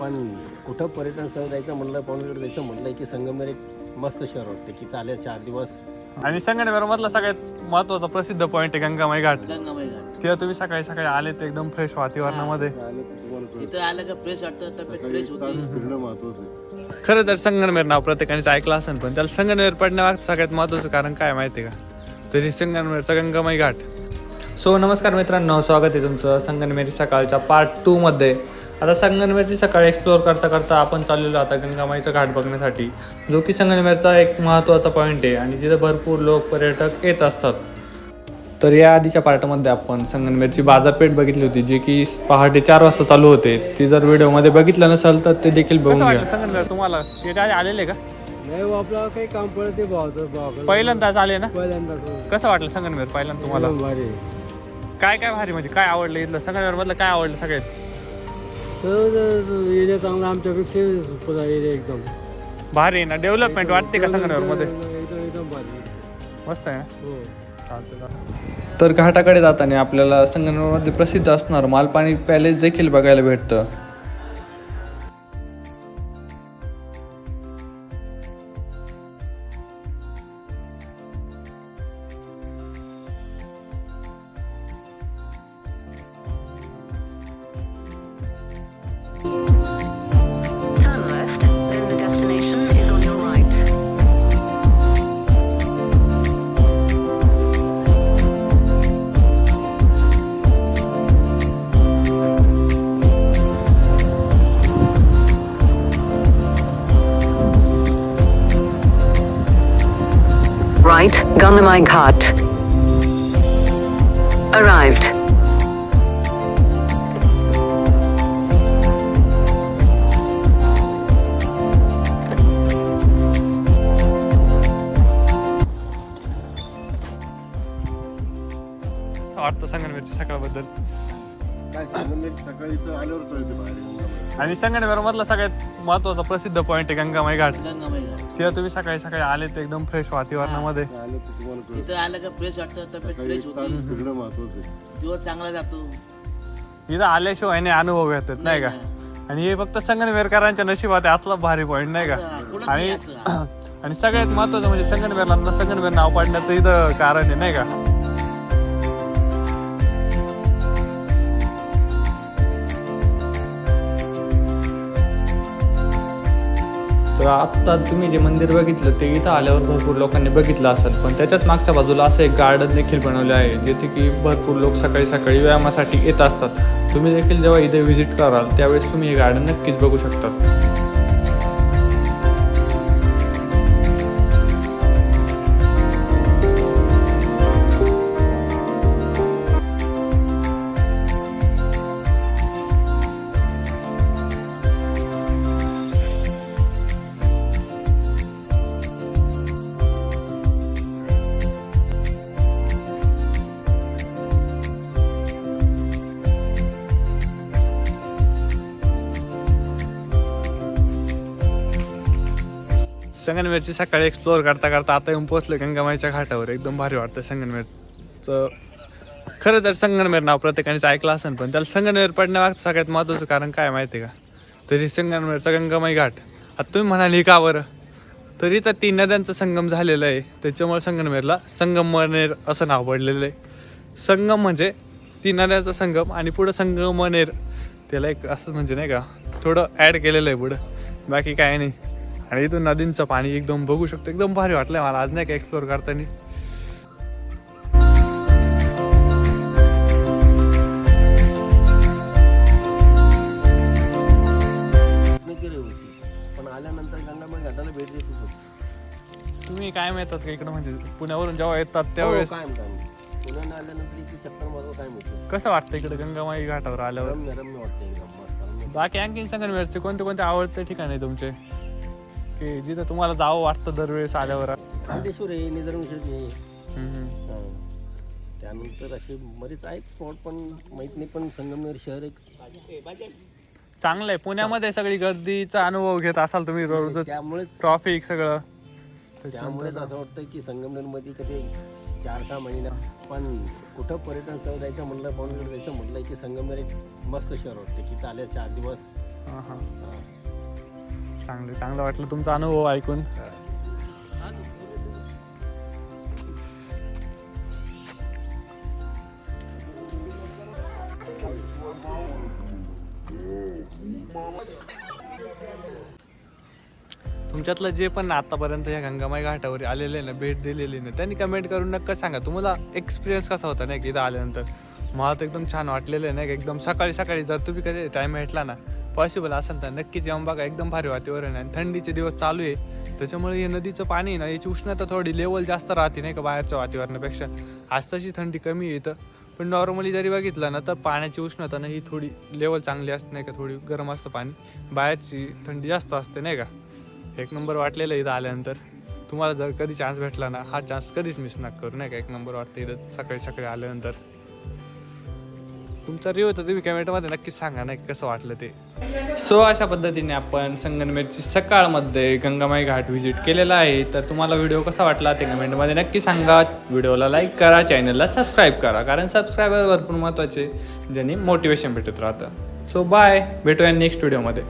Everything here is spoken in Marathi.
पण कुठं पर्यटन स्थळ जायचं म्हणलं पाहुण्याकडे जायचं म्हणलं की संगमेर एक मस्त शहर वाटते की आल्या चार दिवस. आणि संगमेर मधला सगळ्यात महत्त्वाचा प्रसिद्ध पॉईंट आहे गंगामाई घाट. गंगामाई घाट. तिथं तुम्ही सकाळी सकाळी आले ते एकदम फ्रेश वातावरणामध्ये. आलं तर तुम्हाला कळतं. इथं आलं का फ्रेश वाटतं तब्येत सकाळी फ्रेश एक होती? तास फिरणं महत्वाचं आहे. खरं तर संगमेर नाव प्रत्येकाने ऐकलं असेल पण त्याला संगमेर पडण्यामागचं सगळ्यात महत्वाचं कारण काय माहिती आहे का? तरी संगमेरचा गंगामाई घाट. सो नमस्कार मित्रांनो स्वागत आहे तुमचं संगमेरी सकाळच्या पार्ट टू मध्ये. आता संगमेरची सकाळ एक्सप्लोअर करता करता आपण चाललेलो आता गंगामाईचा घाट बघण्यासाठी जो की संगमेरचा एक महत्त्वाचा पॉईंट आहे आणि तिथे भरपूर लोक पर्यटक येत असतात. तर या आधीच्या पार्टमध्ये आपण संगमनेरची बाजारपेठ बघितली होती जी की पहाटे चार वाजता चालू होते. ती जर व्हिडिओमध्ये बघितलं नसेल तर ते देखील बघून घ्या. संगमनेर तुम्हाला याच्या आधी आलेले का? नाही हो, आपलं काही काम पडत ते भावाचं भावाकडे. पहिल्यांदाच आले ना? पहिल्यांदाच कसं वाटलं संगमनेर पहिल्यांदा तुम्हाला? भारी. काय काय भारी म्हणजे काय आवडलं इथलं? संगमनेर मधलं काय आवडलं सगळ्यात? सहज एरिया चांगला आमच्यापेक्षा सुपर एरिया एकदम. भारी आहे ना डेव्हलपमेंट वाटते का संगमनेरमध्ये एकदम एकदम भारी मस्त आहे ना? हो. तर घाटाकडे जाताना आपल्याला संगमनेरमध्ये प्रसिद्ध असणार मालपाणी पॅलेस देखील बघायला भेटतं. Right, Gangamai Ghat. Arrived. वाटतं संगमनेरची सकाळबद्दल काय संगमनेर सकाळीच आल्यावर कळते बाहेर गंगामाई. आणि संगमनेर मधला सगळ्यात महत्त्वाचा प्रसिद्ध पॉईंट आहे गंगामाई घाट. गंगामाई घाट. तिथं तुम्ही सकाळी सकाळी आले ते एकदम फ्रेश वातावरणामध्ये. आलं तर तुम्हाला कळतं. इथं आलं का फ्रेश वाटतं तब्येत सकाळी फ्रेश एक तास होती फिरणं महत्वाचं आहे. दिवस चांगला जातो. इथं आल्याशिवाय नाही अनुभव घेतात नाही का? आणि हे फक्त संगमनेरकरांच्या नशिबात आहे असला भारी पॉईंट नाही हा, का आणि असं. आणि सगळ्यात महत्वाचं म्हणजे संगमनेरला संगमनेर नाव पाडण्याचं इथं कारण आहे नाही का? तर आत्ता तुम्ही जे मंदिर बघितलं ते इथं आल्यावर भरपूर लोकांनी बघितलं असेल. पण त्याच्याच मागच्या बाजूला असं एक गार्डन देखील बनवलं आहे जेथे की भरपूर लोक सकाळी सकाळी व्यायामासाठी येत असतात. तुम्ही देखील जेव्हा इथे व्हिजिट कराल त्यावेळेस तुम्ही हे गार्डन नक्कीच बघू शकता संगनमेरची सकाळी एक्सप्लोअर करता करता आता येऊन पोहोचले गंगामाईच्या घाटावर. एकदम भारी वाटतं संगनमेरचं. खरं तर संगनमेर नाव प्रत्येकानेच ऐकलं असेल पण त्याला संगनमेर पडण्यामागचं सगळ्यात महत्त्वाचं कारण काय माहिती आहे का? तरी संगनमेरचा गंगामाई घाट. आता तुम्ही म्हणाली का बरं? तरी तर तीन नद्यांचा संगम झालेला आहे. त्याच्यामुळे संगनमेरला संगमनेर असं नाव पडलेलं आहे. संगम म्हणजे तीन नद्यांचा संगम आणि पुढं संगमनेर. त्याला एक असं म्हणजे नाही का थोडं ॲड केलेलं आहे पुढं. बाकी काय नाही. आणि इथून नदींचं पाणी एकदम बघू शकतो. एकदम भारी वाटलंय मला. आज नाही का एक्सप्लोअर करताना? तुम्ही काय येतात का इकडं? म्हणजे पुण्यावरून जेव्हा येतात हो, त्यावेळेस म्हणतो कसं वाटतं इकडे गंगामाई घाटावर आल्यावर. बाकी आणखीन संगमनेरचे कोणते कोणते आवडते ठिकाण आहे तुमचे? की जिथं तुम्हाला जावं वाटतं दरवेळेस आल्यावर. खांदेश्वर आहे निधर्मेश्वर आहे. हम्म, हम्म. हा. त्यानंतर असे बरेच आहेत स्पॉट पण माहीत नाही पण संगमनेर शहर एक चांगलं आहे. पुण्यामध्ये सगळी गर्दीचा अनुभव घेत असाल तुम्ही रोजच. त्यामुळेच ट्रॉफिक सगळं. त्यामुळेच असं वाटतं की संगमनेरमध्ये कधी चार सहा महिना पण कुठं पर्यटन स्थळ जायचं म्हणलं पाहुण्याकडे जायचं म्हणलं की संगमनेर एक मस्त शहर वाटते की आल्या चार दिवस हां. हां. चांगलं चांगलं वाटलं तुमचा अनुभव ऐकून. तुमच्यातलं जे पण आतापर्यंत या गंगामाई घाटावर आलेले ना भेट दिलेली ना त्यांनी कमेंट करून नक्की सांगा. तुम्हाला एक्सपिरियन्स कसा होता नाही की इथं आल्यानंतर? मला तर एकदम छान वाटलेलं आहे नाही का? एकदम सकाळी सकाळी जर तुम्ही कधी टाईम भेटला ना पॉसिबल असेल तर नक्कीच येऊन बघा एकदम भारी वातावरण आहे आणि थंडीचे दिवस चालू आहे. त्याच्यामुळे हे नदीचं पाणी आहे ना याची उष्णता थोडी लेवल जास्त राहते नाही का बाहेरच्या वातावरणापेक्षा. आज तशी थंडी कमी आहे इथं. पण नॉर्मली जरी बघितलं ना तर पाण्याची उष्णता ना ही थोडी लेवल चांगली असते नाही का थोडी गरम असतं पाणी. बाहेरची थंडी जास्त असते नाही का. एक नंबर वाटलेलं इथं आल्यानंतर. तुम्हाला जर कधी चान्स भेटला ना हा चान्स कधीच मिस ना करू नाही का. एक नंबर वाटतं इथं सकाळी सकाळी आल्यानंतर. तुमचा रिव्ह तर तुम्ही कमेंटमध्ये नक्कीच सांगा नाही कसं वाटलं ते. सो अशा पद्धतीने आपण संगनमेरची सकाळमध्ये गंगामाई घाट व्हिजिट केलेला आहे. तर तुम्हाला व्हिडिओ कसा वाटला ते कमेंटमध्ये नक्की सांगा. व्हिडिओला लाईक करा चॅनलला सबस्क्राईब करा. कारण सबस्क्रायबर भरपूर महत्त्वाचे ज्यांनी मोटिवेशन भेटत राहतं. सो बाय भेटूया नेक्स्ट व्हिडिओमध्ये